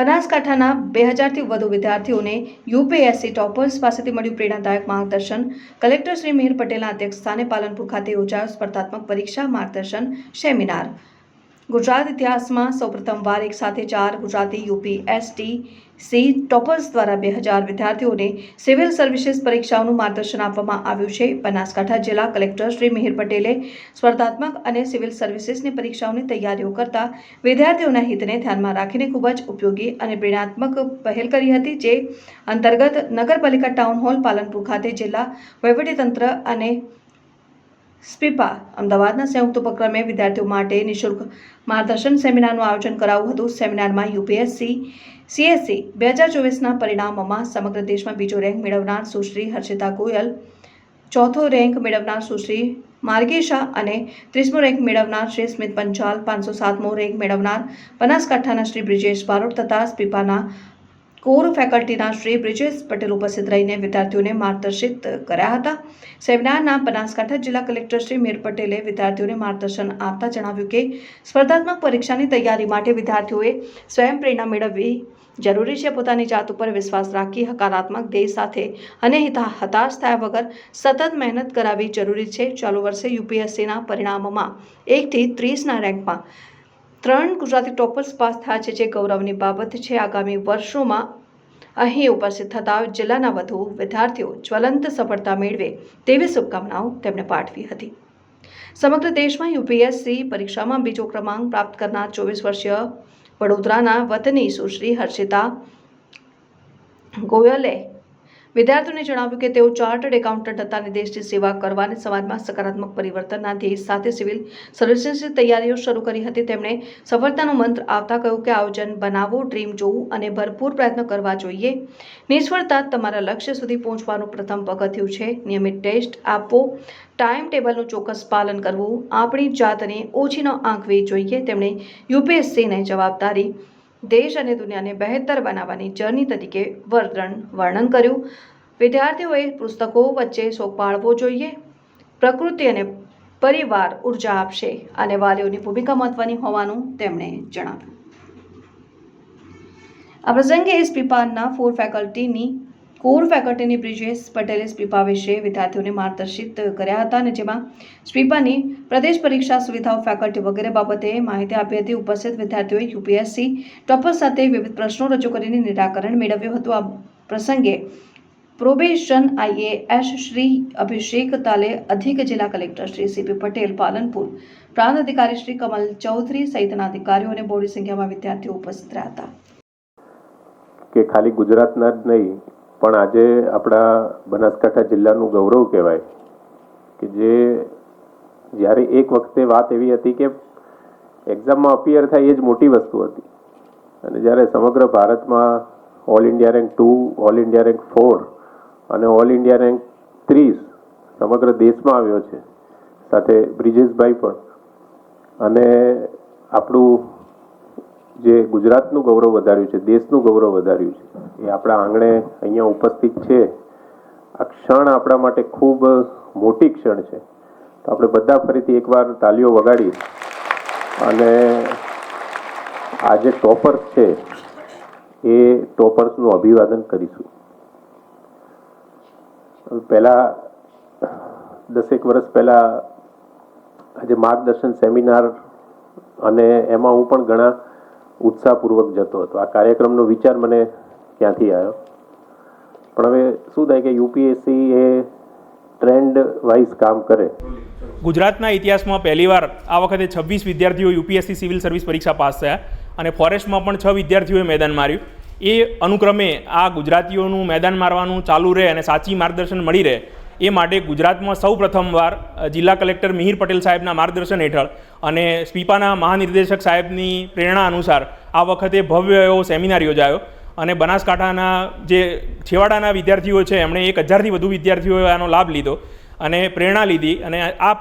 બનાસકાંઠાના બે હજારથી વધુ વિદ્યાર્થીઓને યુપીએસસી ટોપર્સ પાસેથી મળ્યું પ્રેરણાદાયક માર્ગદર્શન. કલેક્ટર શ્રી મિહિર પટેલના અધ્યક્ષસ્થાને પાલનપુર ખાતે યોજાયો સ્પર્ધાત્મક પરીક્ષા માર્ગદર્શન સેમિનાર. ગુજરાત ઇતિહાસમાં સૌપ્રથમવાર એક સાથે ચાર Gujarati UPSC toppers દ્વારા બે હજાર વિદ્યાર્થીઓને સિવિલ સર્વિસીસ પરીક્ષાઓનું માર્ગદર્શન આપવામાં આવ્યું છે. બનાસકાંઠા જિલ્લા કલેક્ટર શ્રી મિહિર પટેલે સ્પર્ધાત્મક અને સિવિલ સર્વિસીસની પરીક્ષાઓની તૈયારીઓ કરતા વિદ્યાર્થીઓના હિતને ધ્યાનમાં રાખીને ખૂબ જ ઉપયોગી અને પ્રેરણાત્મક પહેલ કરી હતી, જે અંતર્ગત નગરપાલિકા ટાઉન હોલ પાલનપુર ખાતે જિલ્લા વહીવટીતંત્ર અને સ્પીપા અમદાવાદના સંયુક્ત ઉપક્રમે વિદ્યાર્થીઓ માટે નિઃશુલ્ક માર્ગદર્શન સેમિનારનું આયોજન કરાવ્યું હતું. સેમિનારમાં યુપીએસસી, સીએસસી બે હજાર ચોવીસના પરિણામોમાં સમગ્ર દેશમાં બીજો રેન્ક મેળવનાર સુશ્રી હર્ષિતા ગોયલ, ચોથો રેન્ક મેળવનાર સુશ્રી માર્ગેશા અને ત્રીસમો રેન્ક મેળવનાર શ્રી સ્મિત પંચાલ, પાંચસો સાતમો રેન્ક મેળવનાર બનાસકાંઠાના શ્રી બ્રિજેશ બારોટ તથા સ્પીપાના કોર ફેકલ્ટીના શ્રી બ્રિજેશ પટેલ ઉપસ્થિત રહીને વિદ્યાર્થીઓને માર્ગદર્શિત કર્યા હતા. સેમિનારના બનાસકાંઠા જિલ્લા કલેક્ટર શ્રી મીર પટેલે વિદ્યાર્થીઓને માર્ગદર્શન આપતા જણાવ્યું કે, સ્પર્ધાત્મક પરીક્ષાની તૈયારી માટે વિદ્યાર્થીઓએ સ્વયં પ્રેરણા મેળવવી જરૂરી છે. પોતાની જાત ઉપર વિશ્વાસ રાખી, હકારાત્મક ધ્યેય સાથે અને હિતા- હતાશ થયા વગર સતત મહેનત કરાવવી જરૂરી છે. ચાલુ વર્ષે યુપીએસસીના પરિણામોમાં એકથી ત્રીસના રેન્કમાં ત્રણ ગુજરાતી ટોપર્સ પાસ થયા છે જે ગૌરવની બાબત છે. આગામી વર્ષોમાં અહીં ઉપસ્થિત થતા જિલ્લાના વધુ વિદ્યાર્થીઓ જ્વલંત સફળતા મેળવે તેવી શુભકામનાઓ તેમણે પાઠવી હતી. સમગ્ર દેશમાં યુપીએસસી પરીક્ષામાં બીજો ક્રમાંક પ્રાપ્ત કરનાર ચોવીસ વર્ષીય વડોદરાના વતની સુશ્રી હર્ષિતા ગોયલે વિદ્યાર્થીઓને જણાવ્યું કે તેઓ ચાર્ટર્ડ એકાઉન્ટન્ટ હતા અને દેશની સેવા કરવા અને સમાજમાં સકારાત્મક પરિવર્તનના ધ્યેય સાથે સિવિલ સર્વિસીસની તૈયારીઓ શરૂ કરી હતી. તેમણે સફળતાનો મંત્ર આવતા કહ્યું કે આયોજન બનાવો, ડ્રીમ જોવું અને ભરપૂર પ્રયત્ન કરવા જોઈએ. નિષ્ફળતા તમારા લક્ષ્ય સુધી પહોંચવાનું પ્રથમ પગથિયું છે. નિયમિત ટેસ્ટ આપવો ટાઈમ ટેબલનું ચોક્કસ પાલન કરવું, આપણી જાતને ઓછી ન આંકવી જોઈએ, તેમણે યુપીએસસીને જવાબદારી દેશ અને દુનિયાને બહેતર બનાવવાની જર્ની તરીકે વર્ણન વર્ણન કર્યું. વિદ્યાર્થીઓએ પુસ્તકો વચ્ચે શોખ પાળવો જોઈએ. પ્રકૃતિ અને પરિવાર ઊર્જા આપશે અને વાલીઓની ભૂમિકા મહત્વની હોવાનું તેમણે જણાવ્યું. આ પ્રસંગે સ્પીપાના ફોર ફેકલ્ટીની કોર ફેકલ્ટીની બ્રિજેશ પટેલે સ્પીપા વિશે વિદ્યાર્થીઓને માર્ગદર્શિત કર્યા હતા અને જેમાં સ્પીપાની પ્રદેશ પરીક્ષા સુવિધાઓ, ફેકલ્ટી વગેરે બાબતે માહિતી આપી હતી. ઉપસ્થિત વિદ્યાર્થીઓએ યુપીએસસી ટોપર સાથે વિવિધ પ્રશ્નો રજૂ કરીને નિરાકરણ મેળવ્યું હતું. આ પ્રસંગે પ્રોબેશન આઈએએસ શ્રી અભિષેક તાલે, અધિક જિલ્લા કલેક્ટર શ્રી સીપી પટેલ, પાલનપુર પ્રાંત અધિકારી શ્રી કમલ ચૌધરી સહિતના અધિકારીઓ અને બહોળી સંખ્યામાં વિદ્યાર્થીઓ ઉપસ્થિત રહ્યા હતા. કે ખાલી ગુજરાતના જ નહીં પણ આજે આપણા બનાસકાંઠા જિલ્લાનું ગૌરવ કહેવાય કે જે જ્યારે એક વખતે વાત એવી હતી કે એક્ઝામમાં અપિયર થાય એ જ મોટી વસ્તુ હતી. અને જ્યારે સમગ્ર ભારતમાં all India rank two all India rank four અને ઓલ ઇન્ડિયા રેન્ક ત્રીસ સમગ્ર દેશમાં આવ્યો છે. સાથે બ્રિજેશભાઈ પણ. અને આપણું જે ગુજરાતનું ગૌરવ વધાર્યું છે, દેશનું ગૌરવ વધાર્યું છે, એ આપણા આંગણે અહીંયા ઉપસ્થિત છે. આ ક્ષણ આપણા માટે ખૂબ મોટી ક્ષણ છે. તો આપણે બધા ફરીથી એકવાર તાલીઓ વગાડી અને આ જે ટોપર્સ છે, એ ટોપર્સનું અભિવાદન કરીશું. પહેલાં, દસેક વર્ષ પહેલાં આજે માર્ગદર્શન સેમિનાર અને એમાં હું પણ ઘણા ઉત્સાહપૂર્વક જતો હતો. આ કાર્યક્રમનો વિચાર મને ક્યાંથી આવ્યો? પણ હવે શું થાય કે યુપીએસસી એ ટ્રેન્ડ વાઇઝ કામ કરે. ગુજરાતના ઇતિહાસમાં પહેલીવાર આ વખતે છવ્વીસ વિદ્યાર્થીઓ યુપીએસસી સિવિલ સર્વિસ પરીક્ષા પાસ થયા અને ફોરેસ્ટમાં પણ છ વિદ્યાર્થીઓએ મેદાન માર્યું. એ અનુક્રમે આ ગુજરાતીઓનું મેદાન મારવાનું ચાલુ રહે અને સાચી માર્ગદર્શન મળી રહે એ માટે ગુજરાતમાં સૌ પ્રથમવાર જિલ્લા કલેક્ટર મિહિર પટેલ સાહેબના માર્ગદર્શન હેઠળ અને સ્પીપાના મહાનિર્દેશક સાહેબની પ્રેરણા અનુસાર આ વખતે ભવ્ય એવો સેમિનાર યોજાયો અને બનાસકાંઠાના જે છેવાડાના વિદ્યાર્થીઓ છે, એમણે એક હજારથી વધુ વિદ્યાર્થીઓએ આનો લાભ લીધો અને પ્રેરણા લીધી અને આ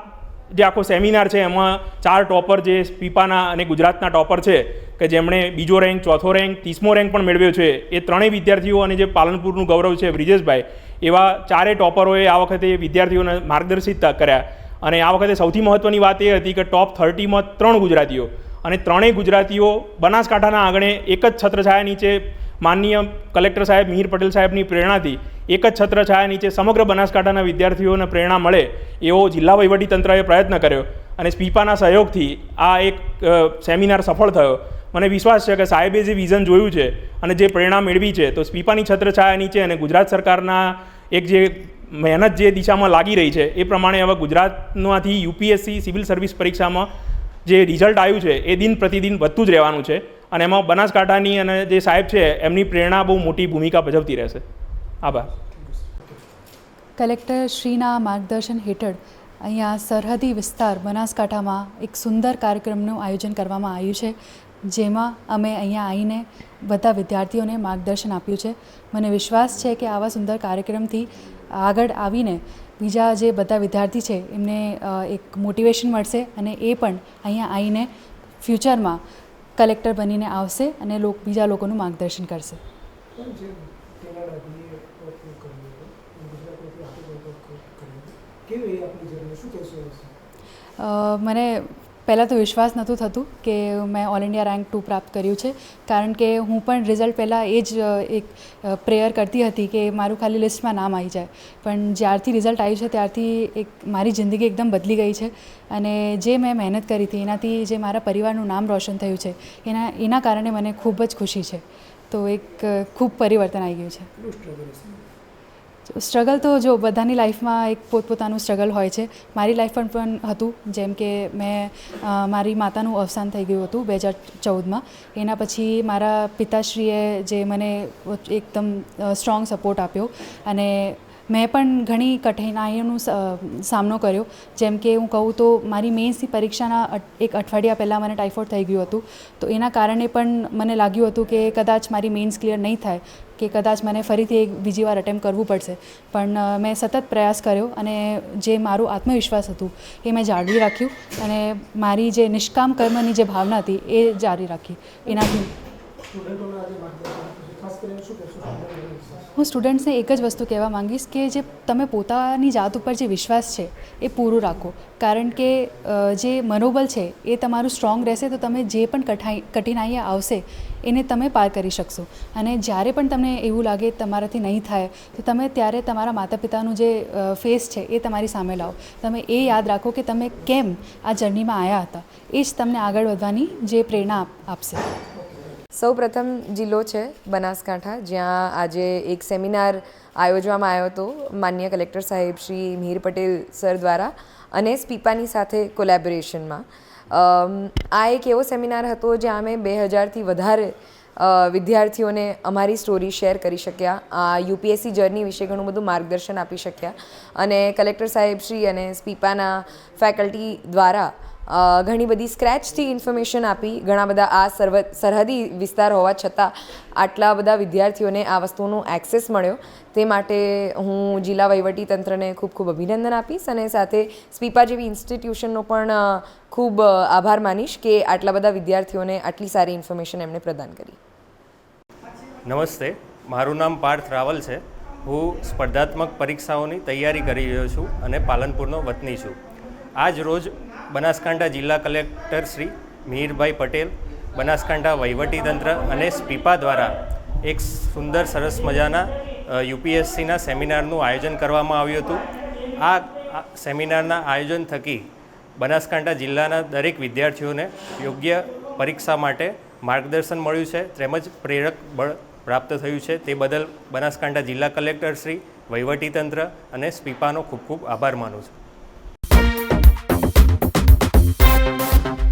જે આખો સેમિનાર છે, એમાં ચાર ટોપર જે પીપાના અને ગુજરાતના ટોપર છે, કે જેમણે બીજો રેન્ક, ચોથો રેન્ક, ત્રીસમો રેન્ક પણ મેળવ્યો છે, એ ત્રણેય વિદ્યાર્થીઓ અને જે પાલનપુરનું ગૌરવ છે, બ્રિજેશભાઈ એવા ચારેય ટોપરોએ આ વખતે વિદ્યાર્થીઓને માર્ગદર્શિત કર્યા. અને આ વખતે સૌથી મહત્ત્વની વાત એ હતી કે ટોપ થર્ટીમાં ત્રણ ગુજરાતીઓ અને ત્રણેય ગુજરાતીઓ બનાસકાંઠાના આંગણે એક જ છત્રછાયા નીચે માનનીય કલેક્ટર સાહેબ મિહિર પટેલ સાહેબની પ્રેરણાથી એક જ છત્રછાયા નીચે સમગ્ર બનાસકાંઠાના વિદ્યાર્થીઓને પ્રેરણા મળે એવો જિલ્લા વહીવટીતંત્રએ પ્રયત્ન કર્યો. અને સ્પીપાના સહયોગથી આ એક સેમિનાર સફળ થયો. મને વિશ્વાસ છે કે સાહેબે જે વિઝન જોયું છે અને જે પ્રેરણા મેળવી છે, તો સ્પીપાની છત્રછાયા નીચે અને ગુજરાત સરકારના એક જે મહેનત જે દિશામાં લાગી રહી છે, એ પ્રમાણે હવે ગુજરાતમાંથી યુપીએસસી સિવિલ સર્વિસ પરીક્ષામાં જે રિઝલ્ટ આવ્યું છે, એ દિન પ્રતિદિન વધતું જ રહેવાનું છે અને એમાં બનાસકાંઠાની અને જે સાહેબ છે, એમની પ્રેરણા બહુ મોટી ભૂમિકા ભજવતી રહેશે. આભાર. કલેક્ટર શ્રીના માર્ગદર્શન હેઠળ અહીંયા સરહદી વિસ્તાર બનાસકાંઠામાં એક સુંદર કાર્યક્રમનું આયોજન કરવામાં આવ્યું છે. જેમાં અમે અહીંયા આવીને બધા વિદ્યાર્થીઓને માર્ગદર્શન આપ્યું છે. મને વિશ્વાસ છે કે આવા સુંદર કાર્યક્રમથી આગળ આવીને બીજા જે બધા વિદ્યાર્થી છે એમને એક મોટિવેશન મળશે અને એ પણ અહીંયા આવીને ફ્યુચરમાં કલેક્ટર બનીને આવશે અને લોક બીજા લોકોનું માર્ગદર્શન કરશે. મને પહેલાં તો વિશ્વાસ નહોતું થતું કે મેં ઓલ ઇન્ડિયા રેન્ક ટુ પ્રાપ્ત કર્યું છે. કારણ કે હું પણ રિઝલ્ટ પહેલાં એ જ એક પ્રેયર કરતી હતી કે મારું ખાલી લિસ્ટમાં નામ આવી જાય. પણ જ્યારથી રિઝલ્ટ આવ્યું છે ત્યારથી એક મારી જિંદગી એકદમ બદલી ગઈ છે. અને જે મેં મહેનત કરી હતી, એનાથી જે મારા પરિવારનું નામ રોશન થયું છે, એના એના કારણે મને ખૂબ જ ખુશી છે. તો એક ખૂબ પરિવર્તન આવી ગયું છે. સ્ટ્રગલ તો જો બધાની લાઈફમાં એક પોતપોતાનું સ્ટ્રગલ હોય છે. મારી લાઈફ પણ પણ હતું, જેમ કે મેં મારી માતાનું અવસાન થઈ ગયું હતું બે હજાર ચૌદમાં. એના પછી મારા પિતાશ્રીએ જે મને એકદમ સ્ટ્રોંગ સપોર્ટ આપ્યો અને મેં પણ ઘણી કઠિનાઈઓનો સામનો કર્યો. જેમ કે હું કહું તો મારી મેન્સની પરીક્ષાના એક અઠવાડિયા પહેલાં મને ટાઇફોઇડ થઈ ગયું હતું. તો એના કારણે પણ મને લાગ્યું હતું કે કદાચ મારી મેન્સ ક્લિયર નહીં થાય, કે કદાચ મને ફરીથી એક બીજી વાર અટેમ્પ કરવું પડશે. પણ મેં સતત પ્રયાસ કર્યો અને જે મારું આત્મવિશ્વાસ હતું એ મેં જાળવી રાખ્યું અને મારી જે નિષ્કામ કર્મની જે ભાવના હતી એ જારી રાખી. એનાથી હું સ્ટુડન્ટ્સને એક જ વસ્તુ કહેવા માંગીશ કે જે તમે પોતાની જાત ઉપર જે વિશ્વાસ છે, એ પૂરું રાખો. કારણ કે જે મનોબલ છે, એ તમારું સ્ટ્રોંગ રહેશે તો તમે જે પણ કઠાઈ કઠિનાઈ આવશે, એને તમે પાર કરી શકશો. અને જ્યારે પણ તમને એવું લાગે તમારાથી નહીં થાય, તો તમે ત્યારે તમારા માતા પિતાનું જે ફેસ છે, એ તમારી સામે લાવો. તમે એ યાદ રાખો કે તમે કેમ આ જર્નીમાં આવ્યા હતા. એ જ તમને આગળ વધવાની જે પ્રેરણા આપ- આપશે. સૌ પ્રથમ જિલ્લો છે બનાસકાંઠા, જ્યાં આજે એક સેમિનાર આયોજવામાં આવ્યો હતો માન્ય કલેક્ટર સાહેબ શ્રી મિહિર પટેલ સર દ્વારા અને સ્પીપાની સાથે કોલેબોરેશનમાં. આ એક એવો સેમિનાર હતો જ્યાં અમે બે હજારથી વધારે વિદ્યાર્થીઓને અમારી સ્ટોરી શેર કરી શક્યા. આ યુપીએસસી જર્ની વિશે ઘણું બધું માર્ગદર્શન આપી શક્યા. અને કલેક્ટર સાહેબ શ્રી અને સ્પીપાના ફેકલ્ટી દ્વારા ઘણી બધી સ્ક્રેચથી ઇન્ફોર્મેશન આપી. ઘણા બધા આ સર્વ, સરહદી વિસ્તાર હોવા છતાં આટલા બધા વિદ્યાર્થીઓને આ વસ્તુનો એક્સેસ મળ્યો. તે માટે હું જિલ્લા તંત્રને ખૂબ ખૂબ અભિનંદન આપીશ અને સાથે સ્પીપા જેવી ઇન્સ્ટિટ્યુશનનો પણ ખૂબ આભાર માનીશ કે આટલા બધા વિદ્યાર્થીઓને આટલી સારી ઇન્ફોર્મેશન એમણે પ્રદાન કરી. નમસ્તે. મારું નામ પાર્થ રાવલ છે. હું સ્પર્ધાત્મક પરીક્ષાઓની તૈયારી કરી રહ્યો છું અને પાલનપુરનો વતની છું. આજ રોજ બનાસકાંઠા જિલ્લા કલેક્ટર શ્રી મિહિરભાઈ પટેલ, બનાસકાંઠા વહીવટીતંત્ર અને સ્પીપા દ્વારા એક સુંદર સરસ મજાના યુપીએસસીના સેમિનારનું આયોજન કરવામાં આવ્યું હતું. આ સેમિનારના આયોજન થકી બનાસકાંઠા જિલ્લાના દરેક વિદ્યાર્થીઓને યોગ્ય પરીક્ષા માટે માર્ગદર્શન મળ્યું છે, તેમજ પ્રેરક બળ પ્રાપ્ત થયું છે. તે બદલ બનાસકાંઠા જિલ્લા કલેક્ટર શ્રી વહીવટીતંત્ર અને સ્પીપાનો ખૂબ ખૂબ આભાર માનું છું.